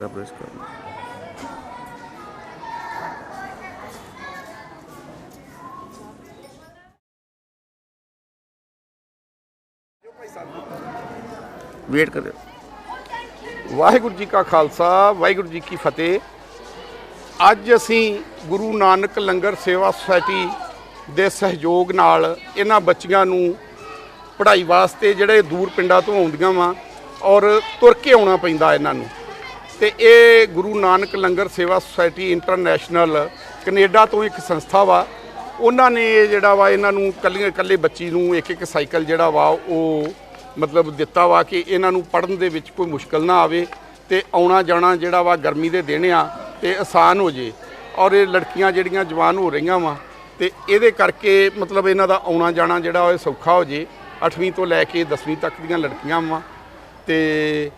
Press ਕਰਨਾ wait ਕਰਿਓ ਵਾਹਿਗੁਰੂ ਜੀ ਕਾ ਖਾਲਸਾ ਵਾਹਿਗੁਰੂ ਜੀ ਕੀ ਫਤਿਹ ਅੱਜ ਅਸੀਂ ਗੁਰੂ ਨਾਨਕ ਲੰਗਰ ਸੇਵਾ ਸੁਸਾਇਟੀ ਦੇ ਸਹਿਯੋਗ ਨਾਲ ਇਹਨਾਂ ਬੱਚੀਆਂ ਨੂੰ ਪੜ੍ਹਾਈ ਵਾਸਤੇ ਜਿਹੜੇ ਦੂਰ ਪਿੰਡਾਂ ਤੋਂ ਆਉਂਦੀਆਂ ਵਾ ਔਰ ਤੁਰ ਕੇ ਆਉਣਾ ਪੈਂਦਾ ਇਹਨਾਂ ਨੂੰ ਤੇ ਇਹ ਗੁਰੂ ਨਾਨਕ ਲੰਗਰ ਸੇਵਾ ਸੁਸਾਇਟੀ ਇੰਟਰਨੈਸ਼ਨਲ ਕੈਨੇਡਾ ਤੋਂ ਇੱਕ ਸੰਸਥਾ ਵਾ। ਉਹਨਾਂ ਨੇ ਇਹ ਜਿਹੜਾ ਵਾ, ਇਹਨਾਂ ਨੂੰ ਕੱਲੀਆਂ ਇਕੱਲੇ ਬੱਚੀ ਨੂੰ ਇੱਕ ਇੱਕ ਸਾਈਕਲ ਜਿਹੜਾ ਵਾ, ਉਹ ਮਤਲਬ ਦਿੱਤਾ ਵਾ ਕਿ ਇਹਨਾਂ ਨੂੰ ਪੜ੍ਹਨ ਦੇ ਵਿੱਚ ਕੋਈ ਮੁਸ਼ਕਲ ਨਾ ਆਵੇ ਤੇ ਆਉਣਾ ਜਾਣਾ ਜਿਹੜਾ ਵਾ ਗਰਮੀ ਦੇ ਦਿਨ ਆ ਤੇ ਆਸਾਨ ਹੋ ਜੇ। ਔਰ ਇਹ ਲੜਕੀਆਂ ਜਿਹੜੀਆਂ ਜਵਾਨ ਹੋ ਰਹੀਆਂ ਵਾ, ਤੇ ਇਹਦੇ ਕਰਕੇ ਮਤਲਬ ਇਹਨਾਂ ਦਾ ਆਉਣਾ ਜਾਣਾ ਜਿਹੜਾ ਉਹ ਸੌਖਾ ਹੋ ਜੇ। 8ਵੀਂ ਤੋਂ ਲੈ ਕੇ 10ਵੀਂ ਤੱਕ ਦੀਆਂ ਲੜਕੀਆਂ ਵਾ। ਤੇ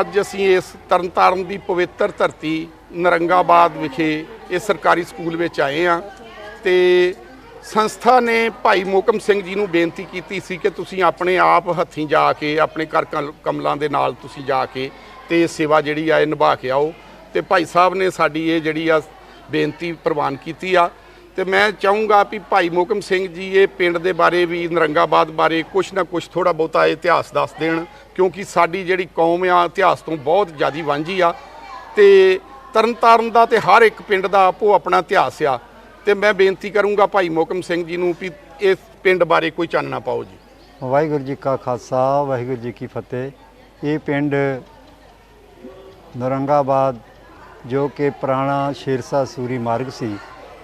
ਅੱਜ ਅਸੀਂ ਇਸ ਤਰਨਤਾਰਨ ਦੀ ਪਵਿੱਤਰ ਧਰਤੀ ਨਰੰਗਾਬਾਦ ਵਿਖੇ ਇਹ ਸਰਕਾਰੀ ਸਕੂਲ ਵਿੱਚ ਆਏ ਆ ਤੇ ਸੰਸਥਾ ਨੇ ਭਾਈ ਮੋਕਮ ਸਿੰਘ ਜੀ ਨੂੰ ਬੇਨਤੀ ਕੀਤੀ ਸੀ ਕਿ ਤੁਸੀਂ ਆਪਣੇ ਆਪ ਹੱਥੀਂ ਜਾ ਕੇ, ਆਪਣੇ ਘਰ ਕਲ- ਕਮਲਾਂ ਦੇ ਨਾਲ ਤੁਸੀਂ ਜਾ ਕੇ ਤੇ ਸੇਵਾ ਜਿਹੜੀ ਆ ਇਹ ਨਿਭਾ ਕੇ ਆਓ। ਤੇ ਭਾਈ ਸਾਹਿਬ ਨੇ ਸਾਡੀ ਇਹ ਜਿਹੜੀ ਆ ਬੇਨਤੀ ਪ੍ਰਵਾਨ ਕੀਤੀ ਆ। ਤੇ ਮੈਂ ਚਾਹੂੰਗਾ ਵੀ ਭਾਈ ਮੋਕਮ ਸਿੰਘ ਜੀ ਇਹ ਪਿੰਡ ਦੇ ਬਾਰੇ ਵੀ, ਨਰੰਗਾਬਾਦ ਬਾਰੇ ਕੁਛ ਨਾ ਕੁਛ ਥੋੜਾ ਬਹੁਤਾ ਇਤਿਹਾਸ ਦੱਸ ਦੇਣ, ਕਿਉਂਕਿ ਸਾਡੀ ਜਿਹੜੀ ਕੌਮ ਆ, ਇਤਿਹਾਸ ਤੋਂ ਬਹੁਤ ਜ਼ਿਆਦੀ ਵਾਂਝੀ ਆ। ਤੇ ਤਰਨਤਾਰਨ ਦਾ ਤੇ ਹਰ ਇੱਕ ਪਿੰਡ ਦਾ ਆਪੋ ਆਪਣਾ ਇਤਿਹਾਸ ਆ। ਤੇ ਮੈਂ ਬੇਨਤੀ ਕਰੂੰਗਾ ਭਾਈ ਮੋਕਮ ਸਿੰਘ ਜੀ ਨੂੰ ਵੀ ਇਸ ਪਿੰਡ ਬਾਰੇ ਕੋਈ ਚਾਨਣਾ ਪਾਓ ਜੀ। ਵਾਹਿਗੁਰੂ ਜੀ ਕਾ ਖਾਲਸਾ, ਵਾਹਿਗੁਰੂ ਜੀ ਕੀ ਫਤਿਹ। ਇਹ ਪਿੰਡ ਨਰੰਗਾਬਾਦ ਜੋ ਕਿ ਪੁਰਾਣਾ ਸ਼ੇਰਸਾ ਸੂਰੀ ਮਾਰਗ ਸੀ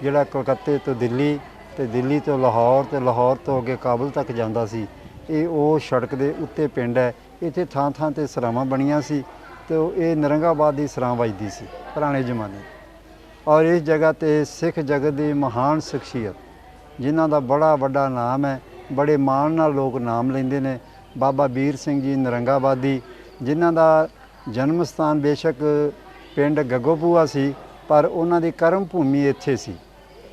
ਜਿਹੜਾ ਕਲਕੱਤੇ ਤੋਂ ਦਿੱਲੀ ਤੇ ਦਿੱਲੀ ਤੋਂ ਲਾਹੌਰ ਤੇ ਲਾਹੌਰ ਤੋਂ ਅੱਗੇ ਕਾਬਲ ਤੱਕ ਜਾਂਦਾ ਸੀ, ਇਹ ਉਹ ਸੜਕ ਦੇ ਉੱਤੇ ਪਿੰਡ ਹੈ। ਇੱਥੇ ਥਾਂ ਥਾਂ ਤੇ ਸਰਾਵਾਂ ਬਣੀਆਂ ਸੀ ਤੇ ਇਹ ਨਰੰਗਾਬਾਦ ਦੀ ਸਰਾਂ ਵੱਜਦੀ ਸੀ, ਪੁਰਾਣੇ ਜ਼ਮਾਨੇ ਔਰ ਇਸ ਜਗ੍ਹਾ ਤੇ ਸਿੱਖ ਜਗਤ ਦੀ ਮਹਾਨ ਸ਼ਖਸੀਅਤ, ਜਿਨ੍ਹਾਂ ਦਾ ਬੜਾ ਵੱਡਾ ਨਾਮ ਹੈ, ਬੜੇ ਮਾਣ ਨਾਲ ਲੋਕ ਨਾਮ ਲੈਂਦੇ ਨੇ, ਬਾਬਾ ਵੀਰ ਸਿੰਘ ਜੀ ਨਰੰਗਾਬਾਦੀ ਜਿਨ੍ਹਾਂ ਦਾ ਜਨਮ ਸਥਾਨ ਬੇਸ਼ੱਕ ਪਿੰਡ ਗੱਗੋਪੂਆ ਸੀ, ਪਰ ਉਹਨਾਂ ਦੀ ਕਰਮ ਭੂਮੀ ਇੱਥੇ ਸੀ।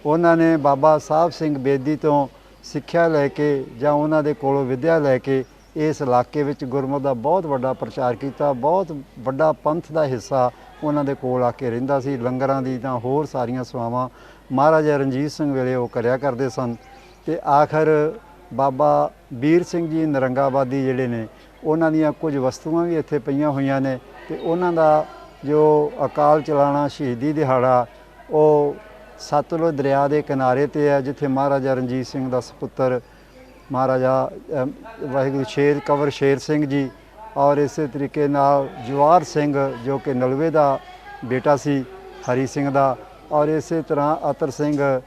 ਉਹਨਾਂ ਨੇ ਬਾਬਾ ਸਾਹਿਬ ਸਿੰਘ ਬੇਦੀ ਤੋਂ ਸਿੱਖਿਆ ਲੈ ਕੇ ਜਾਂ ਉਹਨਾਂ ਦੇ ਕੋਲੋਂ ਵਿਦਿਆ ਲੈ ਕੇ ਇਸ ਇਲਾਕੇ ਵਿੱਚ ਗੁਰਮਤਿ ਦਾ ਬਹੁਤ ਵੱਡਾ ਪ੍ਰਚਾਰ ਕੀਤਾ, ਬਹੁਤ ਵੱਡਾ ਪੰਥ ਦਾ ਹਿੱਸਾ ਉਹਨਾਂ ਦੇ ਕੋਲ ਆ ਕੇ ਰਹਿੰਦਾ ਸੀ। ਲੰਗਰਾਂ ਦੀ ਜਾਂ ਹੋਰ ਸਾਰੀਆਂ ਸੇਵਾਵਾਂ ਮਹਾਰਾਜਾ ਰਣਜੀਤ ਸਿੰਘ ਵੇਲੇ ਉਹ ਕਰਿਆ ਕਰਦੇ ਸਨ। ਤੇ ਆਖਰ ਬਾਬਾ ਵੀਰ ਸਿੰਘ ਜੀ ਨਰੰਗਾਬਾਦੀ ਜਿਹੜੇ ਨੇ, ਉਹਨਾਂ ਦੀਆਂ ਕੁਝ ਵਸਤੂਆਂ ਵੀ ਇੱਥੇ ਪਈਆਂ ਹੋਈਆਂ ਨੇ ਤੇ ਉਹਨਾਂ ਦਾ ਜੋ ਅਕਾਲ ਚਲਾਣਾ ਸ਼ਹੀਦੀ ਦਿਹਾੜਾ ਉਹ ਸਤਲੁਜ ਦਰਿਆ ਦੇ ਕਿਨਾਰੇ ਤੇ ਹੈ, ਜਿੱਥੇ ਮਹਾਰਾਜਾ ਰਣਜੀਤ ਸਿੰਘ ਦਾ ਸੁਪੁੱਤਰ ਮਹਾਰਾਜਾ ਵਾਹਿਗੁਰੂ ਸ਼ੇਰ, ਕੰਵਰ ਸ਼ੇਰ ਸਿੰਘ ਜੀ ਔਰ ਇਸੇ ਤਰੀਕੇ ਨਾਲ ਜਵਾਰ ਸਿੰਘ ਜੋ ਕਿ ਨਲਵੇ ਦਾ ਬੇਟਾ ਸੀ, ਹਰੀ ਸਿੰਘ ਦਾ ਔਰ ਇਸੇ ਤਰ੍ਹਾਂ ਅਤਰ ਸਿੰਘ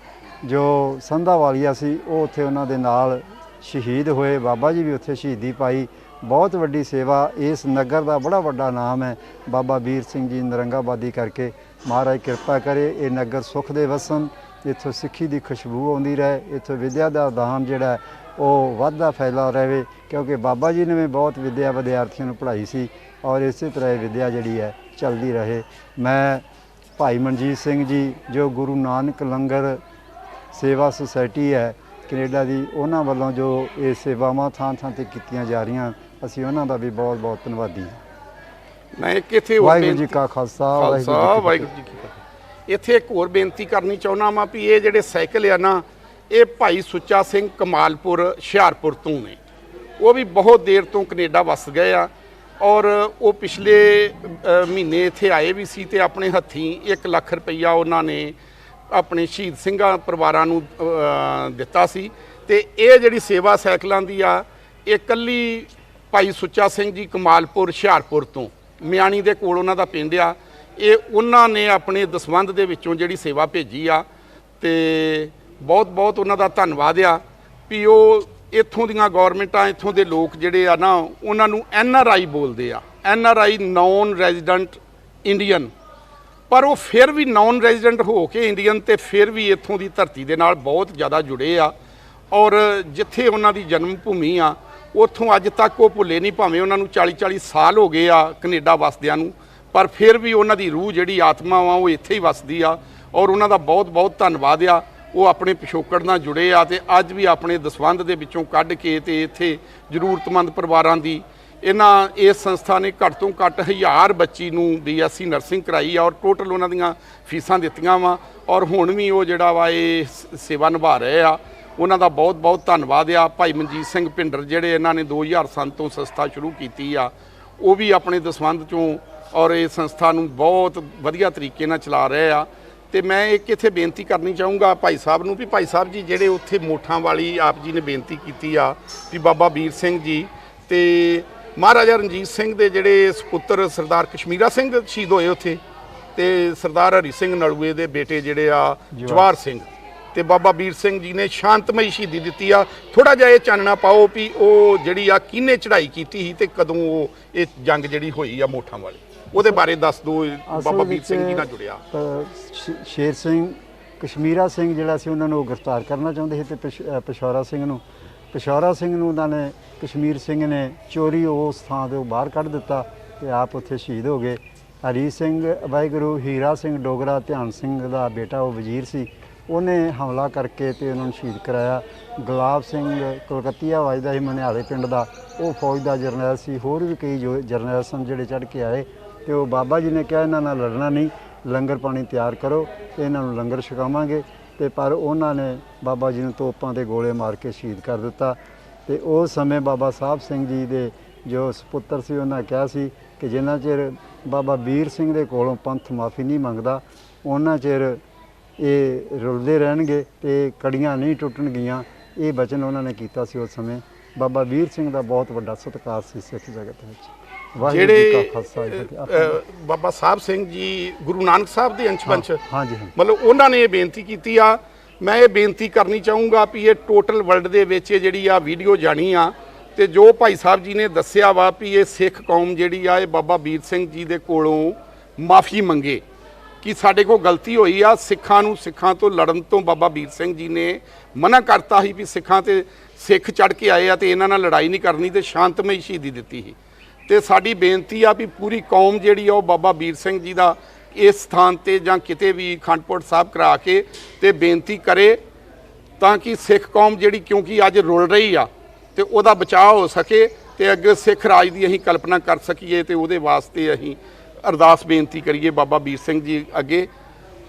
ਜੋ ਸੰਧਾ ਵਾਲੀਆ ਸੀ, ਉਹ ਉੱਥੇ ਉਹਨਾਂ ਦੇ ਨਾਲ ਸ਼ਹੀਦ ਹੋਏ। ਬਾਬਾ ਜੀ ਵੀ ਉੱਥੇ ਸ਼ਹੀਦੀ ਪਾਈ। ਬਹੁਤ ਵੱਡੀ ਸੇਵਾ। ਇਸ ਨਗਰ ਦਾ ਬੜਾ ਵੱਡਾ ਨਾਮ ਹੈ। ਬਾਬਾ ਵੀਰ ਸਿੰਘ ਜੀ ਨਰੰਗਾਬਾਦੀ ਕਰਕੇ ਮਹਾਰਾਜ ਕਿਰਪਾ ਕਰੇ, ਇਹ ਨਗਰ ਸੁਖ ਦੇ ਵਸਣ, ਇੱਥੋਂ ਸਿੱਖੀ ਦੀ ਖੁਸ਼ਬੂ ਆਉਂਦੀ ਰਹੇ, ਇੱਥੋਂ ਵਿਦਿਆ ਦਾ ਦਾਨ ਜਿਹੜਾ ਉਹ ਵੱਧਦਾ ਫੈਲਾ ਰਹੇ, ਕਿਉਂਕਿ ਬਾਬਾ ਜੀ ਨੇ ਵੀ ਬਹੁਤ ਵਿਦਿਆ ਵਿਦਿਆਰਥੀਆਂ ਨੂੰ ਪੜ੍ਹਾਈ ਸੀ ਔਰ ਇਸੇ ਤਰ੍ਹਾਂ ਇਹ ਵਿਦਿਆ ਜਿਹੜੀ ਹੈ, ਚੱਲਦੀ ਰਹੇ। ਮੈਂ ਭਾਈ ਮਨਜੀਤ ਸਿੰਘ ਜੀ, ਜੋ ਗੁਰੂ ਨਾਨਕ ਲੰਗਰ ਸੇਵਾ ਸੁਸਾਇਟੀ ਹੈ, ਕੈਨੇਡਾ ਦੀ, ਉਹਨਾਂ ਵੱਲੋਂ ਜੋ ਇਹ ਸੇਵਾਵਾਂ ਥਾਂ ਥਾਂ ਤੇ ਕੀਤੀਆਂ ਜਾ ਰਹੀਆਂ, ਅਸੀਂ ਉਹਨਾਂ ਦਾ ਵੀ ਬਹੁਤ ਬਹੁਤ ਧੰਨਵਾਦੀ ਹਾਂ। ਮੈਂ ਇੱਕ ਇੱਥੇ ਹੋਰ ਵਾਹਿਗੁਰੂ ਜੀ ਬੇਨਤੀ- ਕਾ ਖਾਲਸਾ ਖਾਲਸਾ ਵਾਹਿਗੁਰੂ ਵਾਹਿਗੁਰੂ ਜੀ ਕੀ ਫਤਿਹ। ਇੱਥੇ ਇੱਕ ਹੋਰ ਬੇਨਤੀ ਕਰਨੀ ਚਾਹੁੰਦਾ ਵਾਂ ਵੀ ਇਹ ਜਿਹੜੇ ਸਾਈਕਲ ਆ ਨਾ ਇਹ ਭਾਈ ਸੁੱਚਾ ਸਿੰਘ ਕਮਾਲਪੁਰ ਹੁਸ਼ਿਆਰਪੁਰ ਤੋਂ ਨੇ। ਉਹ ਵੀ ਬਹੁਤ ਦੇਰ ਤੋਂ ਕੈਨੇਡਾ ਵਸ ਗਏ ਆ ਔਰ ਉਹ ਪਿਛਲੇ ਅ, ਮਹੀਨੇ ਇੱਥੇ ਆਏ ਵੀ ਸੀ ਤੇ ਆਪਣੇ ਹੱਥੀਂ 1 ਲੱਖ ਰੁਪਈਆ ਉਹਨਾਂ ਨੇ ਆਪਣੇ ਸ਼ਹੀਦ ਸਿੰਘਾਂ ਪਰਿਵਾਰਾਂ ਨੂੰ ਅ, ਦਿੱਤਾ ਸੀ। ਤੇ ਇਹ ਜਿਹੜੀ ਸੇਵਾ ਸਾਈਕਲਾਂ ਦੀ ਆ ਇਹ ਕੱਲੀ ਭਾਈ ਸੁੱਚਾ ਸਿੰਘ ਜੀ ਕਮਾਲਪੁਰ ਹੁਸ਼ਿਆਰਪੁਰ ਤੋਂ। ਮਿਆਣੀ ਦੇ ਕੋਲ ਉਹਨਾਂ ਦਾ ਪਿੰਡ ਆ। ਇਹ ਉਹਨਾਂ ਨੇ ਆਪਣੇ ਦਸਵੰਧ ਦੇ ਵਿੱਚੋਂ ਜਿਹੜੀ ਸੇਵਾ ਭੇਜੀ ਆ ਤੇ ਬਹੁਤ ਬਹੁਤ ਉਹਨਾਂ ਦਾ ਧੰਨਵਾਦ ਆ ਵੀ ਉਹ ਇੱਥੋਂ ਦੀਆਂ ਗਵਰਨਮੈਂਟਾਂ, ਇੱਥੋਂ ਦੇ ਲੋਕ ਜਿਹੜੇ ਆ ਨਾ, ਉਹਨਾਂ ਨੂੰ ਐਨ ਆਰ ਆਈ ਬੋਲਦੇ ਆ। N R I non resident Indian ਪਰ ਉਹ ਫਿਰ ਵੀ ਨਾਨ ਰੈਜ਼ੀਡੈਂਟ ਹੋ ਕੇ ਇੰਡੀਅਨ ਤੇ ਫਿਰ ਵੀ ਇੱਥੋਂ ਦੀ ਧਰਤੀ ਦੇ ਨਾਲ ਬਹੁਤ ਜ਼ਿਆਦਾ ਜੁੜੇ ਆ। ਔਰ ਜਿੱਥੇ ਉਹਨਾਂ ਦੀ ਜਨਮ ਭੂਮੀ ਆ ਉੱਥੋਂ ਅੱਜ ਤੱਕ ਉਹ ਭੁੱਲੇ ਨਹੀਂ, ਭਾਵੇਂ ਉਹਨਾਂ ਨੂੰ 40 40 ਸਾਲ ਹੋ ਗਏ ਆ ਕੈਨੇਡਾ ਵਸਦਿਆਂ ਨੂੰ, ਪਰ ਫਿਰ ਵੀ ਉਹਨਾਂ ਦੀ ਰੂਹ ਜਿਹੜੀ ਆਤਮਾ ਵਾ, ਉਹ ਇੱਥੇ ਹੀ ਵਸਦੀ ਆ ਔਰ ਉਹਨਾਂ ਦਾ ਬਹੁਤ ਬਹੁਤ ਧੰਨਵਾਦ ਆ। ਉਹ ਆਪਣੇ ਪਿਛੋਕੜ ਨਾਲ ਜੁੜੇ ਆ ਤੇ ਅੱਜ ਵੀ ਆਪਣੇ ਦਸਵੰਧ ਦੇ ਵਿੱਚੋਂ ਕੱਢ ਕੇ ਤੇ ਇੱਥੇ ਜ਼ਰੂਰਤਮੰਦ ਪਰਿਵਾਰਾਂ ਦੀ ਇਹਨਾਂ ਇਸ ਸੰਸਥਾ ਨੇ ਘੱਟ ਤੋਂ ਘੱਟ 1000 ਬੱਚੀ ਨੂੰ ਬੀਐਸਸੀ ਨਰਸਿੰਗ ਕਰਾਈ ਆ ਔਰ ਟੋਟਲ ਉਹਨਾਂ ਦੀਆਂ ਫੀਸਾਂ ਦਿੱਤੀਆਂ ਵਾ ਔਰ ਹੁਣ ਵੀ ਉਹ ਜਿਹੜਾ ਵਾ ਇਹ ਸ- ਸੇਵਾ ਨਿਭਾ ਰਹੇ ਆ। ਉਹਨਾਂ ਦਾ ਬਹੁਤ ਬਹੁਤ ਧੰਨਵਾਦ ਆ। ਭਾਈ ਮਨਜੀਤ ਸਿੰਘ ਭਿੰਡਰ ਜਿਹੜੇ ਇਹਨਾਂ ਨੇ 2007 ਤੋਂ ਸੰਸਥਾ ਸ਼ੁਰੂ ਕੀਤੀ ਆ ਉਹ ਵੀ ਆਪਣੇ ਦਸਵੰਧ ਚੋਂ ਔਰ ਇਹ ਸੰਸਥਾ ਨੂੰ ਬਹੁਤ ਵਧੀਆ ਤਰੀਕੇ ਨਾਲ ਚਲਾ ਰਹੇ ਆ। ਤੇ ਮੈਂ ਇੱਕ ਇੱਥੇ ਬੇਨਤੀ ਕਰਨੀ ਚਾਹੂੰਗਾ ਭਾਈ ਸਾਹਿਬ ਨੂੰ ਵੀ ਭਾਈ ਸਾਹਿਬ ਜੀ ਜਿਹੜੇ ਉੱਥੇ ਮੋਠਾਂ ਵਾਲੀ ਆਪ ਜੀ ਨੇ ਬੇਨਤੀ ਕੀਤੀ ਆ ਵੀ ਬਾਬਾ ਵੀਰ ਸਿੰਘ ਜੀ ਤੇ ਮਹਾਰਾਜਾ ਰਣਜੀਤ ਸਿੰਘ ਦੇ ਜਿਹੜੇ ਸੁਪੁੱਤਰ ਸਰਦਾਰ ਕਸ਼ਮੀਰਾ ਸਿੰਘ ਸ਼ਹੀਦ ਹੋਏ ਉੱਥੇ ਤੇ ਸਰਦਾਰ ਹਰੀ ਸਿੰਘ ਨਲੂਏ ਦੇ ਬੇਟੇ ਜਿਹੜੇ ਆ ਜਵਾਰ ਸਿੰਘ। ਤੇ ਬਾਬਾ ਵੀਰ ਸਿੰਘ ਜੀ ਨੇ ਸ਼ਾਂਤਮਈ ਸ਼ਹੀਦੀ ਦਿੱਤੀ ਆ। ਥੋੜਾ ਜਿਹਾ ਇਹ ਚਾਨਣਾ ਪਾਓ ਵੀ ਉਹ ਜਿਹੜੀ ਆ ਕਿਹਨੇ ਚੜ੍ਹਾਈ ਕੀਤੀ ਸੀ ਤੇ ਕਦੋਂ ਉਹ ਇਹ ਜੰਗ ਜਿਹੜੀ ਹੋਈ ਆ ਮੋਠਾਂ ਵਾਲੀ। ਉਹਦੇ ਬਾਰੇ ਦੱਸ ਦਿਓ ਬਾਬਾ ਵੀਰ ਸਿੰਘ ਜੀ ਨਾਲ ਜੁੜਿਆ। ਸ਼ੇਰ ਸਿੰਘ ਕਸ਼ਮੀਰਾ ਸਿੰਘ ਜਿਹੜਾ ਸੀ ਉਹਨਾਂ ਨੂੰ ਉਹ ਗ੍ਰਿਫਤਾਰ ਕਰਨਾ ਚਾਹੁੰਦੇ ਸੀ ਤੇ ਪਿਸ਼ੌਰਾ ਸਿੰਘ ਨੂੰ। ਪਿਸ਼ੌਰਾ ਸਿੰਘ ਨੂੰ ਉਹਨਾਂ ਨੇ ਕਸ਼ਮੀਰ ਸਿੰਘ ਨੇ ਚੋਰੀ ਉਸ ਥਾਂ ਤੋਂ ਬਾਹਰ ਕੱਢ ਦਿੱਤਾ ਤੇ ਆਪ ਉੱਥੇ ਸ਼ਹੀਦ ਹੋ ਗਏ। ਹਰੀ ਸਿੰਘ ਵਾਹਿਗੁਰੂ ਹੀਰਾ ਸਿੰਘ ਡੋਗਰਾ ਧਿਆਨ ਸਿੰਘ ਦਾ ਬੇਟਾ ਉਹ ਵਜ਼ੀਰ ਸੀ। ਉਹਨੇ ਹਮਲਾ ਕਰਕੇ ਤੇ ਉਹਨਾਂ ਨੂੰ ਸ਼ਹੀਦ ਕਰਾਇਆ। ਗੁਲਾਬ ਸਿੰਘ, ਕਲਕੱਤੀਆ ਵਜਦਾ ਸੀ ਮਨਿਆਲੇ ਪਿੰਡ ਦਾ। ਉਹ ਫੌਜ ਦਾ ਜਰਨੈਲ ਸੀ। ਹੋਰ ਵੀ ਕਈ ਜੋ ਜਰਨੈਲ ਸਨ ਜਿਹੜੇ ਚੜ੍ਹ ਕੇ ਆਏ। ਤੇ ਉਹ ਬਾਬਾ ਜੀ ਨੇ ਕਿਹਾ, ਇਹਨਾਂ ਨਾਲ ਲੜਨਾ ਨਹੀਂ। ਲੰਗਰ ਪਾਣੀ ਤਿਆਰ ਕਰੋ। ਤੇ ਇਹਨਾਂ ਨੂੰ ਲੰਗਰ ਛਕਾਵਾਂਗੇ। ਤੇ ਪਰ ਉਹਨਾਂ ਨੇ ਬਾਬਾ ਜੀ ਨੂੰ ਤੋਪਾਂ ਤੇ ਗੋਲੇ ਮਾਰ ਕੇ ਸ਼ਹੀਦ ਕਰ ਦਿੱਤਾ। ਤੇ ਉਸ ਸਮੇਂ ਬਾਬਾ ਸਾਹਿਬ ਸਿੰਘ ਜੀ ਦੇ ਜੋ ਸੁਪੁੱਤਰ ਸੀ, ਉਹਨਾਂ ਕਿਹਾ ਸੀ ਕਿ ਜਿੰਨਾ ਚਿਰ ਬਾਬਾ ਵੀਰ ਸਿੰਘ ਦੇ ਕੋਲੋਂ ਪੰਥ ਮਾਫੀ ਨਹੀਂ ਮੰਗਦਾ, ਉਹਨਾਂ ਚਿਰ ਇਹ ਰੁਲਦੇ ਰਹਿਣਗੇ ਤੇ ਕੜੀਆਂ ਨਹੀਂ ਟੁੱਟਣਗੀਆਂ। ਇਹ ਬਚਨ ਉਹਨਾਂ ਨੇ ਕੀਤਾ ਸੀ ਉਸ ਸਮੇਂ। ਬਾਬਾ ਵੀਰ ਸਿੰਘ ਦਾ ਬਹੁਤ ਵੱਡਾ ਸਤਿਕਾਰ ਸੀ ਸਿੱਖ ਜਗਤ ਵਿੱਚ। ਜਿਹੜੇ ਬਾਬਾ ਸਾਹਿਬ ਸਿੰਘ ਜੀ ਗੁਰੂ ਨਾਨਕ ਸਾਹਿਬ ਦੇ ਅੰਸ਼ ਪੰਚ ਹਾਂਜੀ ਹਾਂ ਮਤਲਬ ਉਹਨਾਂ ਨੇ ਇਹ ਬੇਨਤੀ ਕੀਤੀ ਆ। ਮੈਂ ਇਹ ਬੇਨਤੀ ਕਰਨੀ ਚਾਹੂੰਗਾ ਵੀ ਇਹ ਟੋਟਲ ਵਰਲਡ ਦੇ ਵਿੱਚ ਇਹ ਜਿਹੜੀ ਆ ਵੀਡੀਓ ਜਾਣੀ ਆ ਤੇ ਜੋ ਭਾਈ ਸਾਹਿਬ ਜੀ ਨੇ ਦੱਸਿਆ ਵਾ ਵੀ ਇਹ ਸਿੱਖ ਕੌਮ ਜਿਹੜੀ ਆ ਇਹ ਬਾਬਾ ਵੀਰ ਸਿੰਘ ਜੀ ਦੇ ਕੋਲੋਂ ਮਾਫੀ ਮੰਗੇ। ਕਿ ਸਾਡੇ ਕੋਲ ਗਲਤੀ ਹੋਈ ਆ, ਸਿੱਖਾਂ ਨੂੰ, ਸਿੱਖਾਂ ਤੋਂ ਲੜਨ ਤੋਂ ਬਾਬਾ ਵੀਰ ਸਿੰਘ ਜੀ ਨੇ ਮਨਾ ਕਰਤਾ ਸੀ ਵੀ ਸਿੱਖਾਂ ਤੇ ਸਿੱਖ ਚੜ ਕੇ ਆਏ ਆ ਤੇ ਇਹਨਾਂ ਨਾਲ ਲੜਾਈ ਨਹੀਂ ਕਰਨੀ ਤੇ ਸ਼ਾਂਤਮਈ ਸ਼ਹੀਦੀ ਦਿੱਤੀ ਸੀ। ਤੇ ਸਾਡੀ ਬੇਨਤੀ ਆ ਵੀ ਪੂਰੀ ਕੌਮ ਜਿਹੜੀ ਆ ਉਹ ਬਾਬਾ ਵੀਰ ਸਿੰਘ ਜੀ ਦਾ ਇਸ ਸਥਾਨ ਤੇ ਜਾਂ ਕਿਤੇ ਵੀ ਖੰਡਪੁਰ ਸਾਹਿਬ ਕਰਾ ਕੇ ਤੇ ਬੇਨਤੀ ਕਰੇ ਤਾਂ ਕਿ ਸਿੱਖ ਕੌਮ ਜਿਹੜੀ ਕਿਉਂਕਿ ਅੱਜ ਰੁਲ ਰਹੀ ਆ ਤੇ ਉਹਦਾ ਬਚਾਅ ਹੋ ਸਕੇ ਤੇ ਅੱਗੇ ਸਿੱਖ ਰਾਜ ਦੀ ਅਸੀਂ ਕਲਪਨਾ ਕਰ ਸਕੀਏ ਤੇ ਉਹਦੇ ਵਾਸਤੇ ਅਸੀਂ ਅਰਦਾਸ ਬੇਨਤੀ ਕਰੀਏ ਬਾਬਾ ਵੀਰ ਸਿੰਘ ਜੀ ਅੱਗੇ।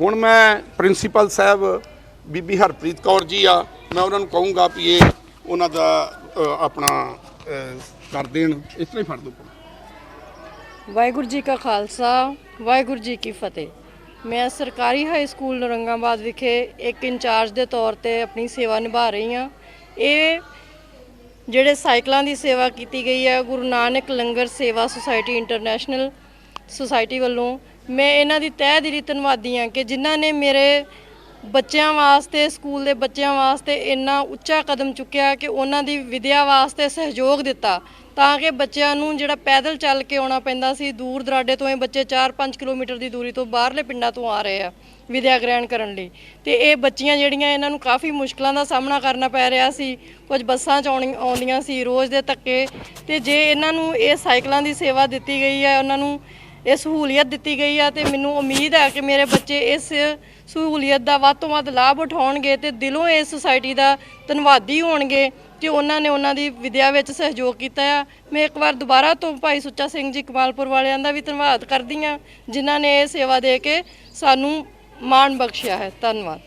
ਹੁਣ ਮੈਂ ਪ੍ਰਿੰਸੀਪਲ ਸਾਹਿਬ ਬੀਬੀ ਹਰਪ੍ਰੀਤ ਕੌਰ ਜੀ ਆ। ਮੈਂ ਉਹਨਾਂ ਨੂੰ ਕਹੂੰਗਾ ਵੀ ਇਹ ਉਹਨਾਂ ਦਾ ਆਪਣਾ ਕਰ ਦੇਣ। ਇਸ ਤਰ੍ਹਾਂ ਹੀ ਫੜ ਦੋ ਵਾਹਿਗੁਰੂ ਜੀ ਕਾ ਖਾਲਸਾ, ਵਾਹਿਗੁਰੂ ਜੀ ਕੀ ਫਤਿਹ। ਮੈਂ ਸਰਕਾਰੀ ਹਾਈ ਸਕੂਲ ਨਰੰਗਾਬਾਦ ਵਿਖੇ ਇੱਕ ਇੰਚਾਰਜ ਦੇ ਤੌਰ ਤੇ ਆਪਣੀ ਸੇਵਾ ਨਿਭਾ ਰਹੀ ਹਾਂ। ਇਹ ਜਿਹੜੇ ਸਾਈਕਲਾਂ ਦੀ ਸੇਵਾ ਕੀਤੀ ਗਈ ਹੈ, ਗੁਰੂ ਨਾਨਕ ਲੰਗਰ ਸੇਵਾ ਸੁਸਾਇਟੀ ਇੰਟਰਨੈਸ਼ਨਲ ਸੁਸਾਇਟੀ ਵੱਲੋਂ ਮੈਂ ਇਹਨਾਂ ਦੀ ਤਹਿ ਦਿਲੀ ਧੰਨਵਾਦੀ ਹਾਂ ਕਿ ਜਿਨ੍ਹਾਂ ਨੇ ਮੇਰੇ ਬੱਚਿਆਂ ਵਾਸਤੇ, ਸਕੂਲ ਦੇ ਬੱਚਿਆਂ ਵਾਸਤੇ ਇੰਨਾ ਉੱਚਾ ਕਦਮ ਚੁੱਕਿਆ ਕਿ ਉਹਨਾਂ ਦੀ ਵਿਦਿਆ ਵਾਸਤੇ ਸਹਿਯੋਗ ਦਿੱਤਾ ਤਾਂ ਕਿ ਬੱਚਿਆਂ ਨੂੰ ਜਿਹੜਾ ਪੈਦਲ ਚੱਲ ਕੇ ਆਉਣਾ ਪੈਂਦਾ ਸੀ, ਦੂਰ ਦਰਾਡੇ ਤੋਂ ਇਹ ਬੱਚੇ 4-5 ਕਿਲੋਮੀਟਰ ਦੀ ਦੂਰੀ ਤੋਂ ਬਾਹਰਲੇ ਪਿੰਡਾਂ ਤੋਂ ਆ ਰਹੇ ਆ ਵਿਦਿਆ ਗ੍ਰਹਿਣ ਕਰਨ ਲਈ। ਤੇ ਇਹ ਬੱਚੀਆਂ ਜਿਹੜੀਆਂ ਇਹਨਾਂ ਨੂੰ ਕਾਫੀ ਮੁਸ਼ਕਲਾਂ ਦਾ ਸਾਹਮਣਾ ਕਰਨਾ ਪੈ ਰਿਹਾ ਸੀ, ਕੁਝ ਬੱਸਾਂ ਚ ਆਉਣੀ- ਆਉਂਦੀਆਂ ਸੀ ਰੋਜ਼ ਦੇ ਧੱਕੇ ਤੇ ਜੇ ਇਹਨਾਂ ਨੂੰ ਇਹ ਸਾਈਕਲਾਂ ਦੀ ਸੇਵਾ ਦਿੱਤੀ ਗਈ ਹੈ, ਉਹਨਾਂ ਨੂੰ ਇਹ ਸਹੂਲੀਅਤ ਦਿੱਤੀ ਗਈ ਆ ਤੇ ਮੈਨੂੰ ਉਮੀਦ ਹੈ ਕਿ ਮੇਰੇ ਬੱਚੇ ਇਸ ਸਹੂਲੀਅਤ ਦਾ ਵੱਧ ਤੋਂ ਵੱਧ ਲਾਭ ਉਠਾਉਣਗੇ ਤੇ ਦਿਲੋਂ ਇਸ ਸੁਸਾਇਟੀ ਦਾ ਧੰਨਵਾਦੀ ਹੋਣਗੇ ਕਿ ਉਹਨਾਂ ਨੇ ਉਹਨਾਂ ਦੀ ਵਿਦਿਆ ਵਿੱਚ ਸਹਿਯੋਗ ਕੀਤਾ ਆ। ਮੈਂ ਇੱਕ ਵਾਰ ਦੁਬਾਰਾ ਤੋਂ ਭਾਈ ਸੁੱਚਾ ਸਿੰਘ ਜੀ ਕਮਾਲਪੁਰ ਵਾਲਿਆਂ ਦਾ ਵੀ ਧੰਨਵਾਦ ਕਰਦੀ ਆ, ਜਿਨ੍ਹਾਂ ਨੇ ਇਹ ਸੇਵਾ ਦੇ ਕੇ ਸਾਨੂੰ ਮਾਣ ਬਖਸ਼ਿਆ ਹੈ। ਧੰਨਵਾਦ।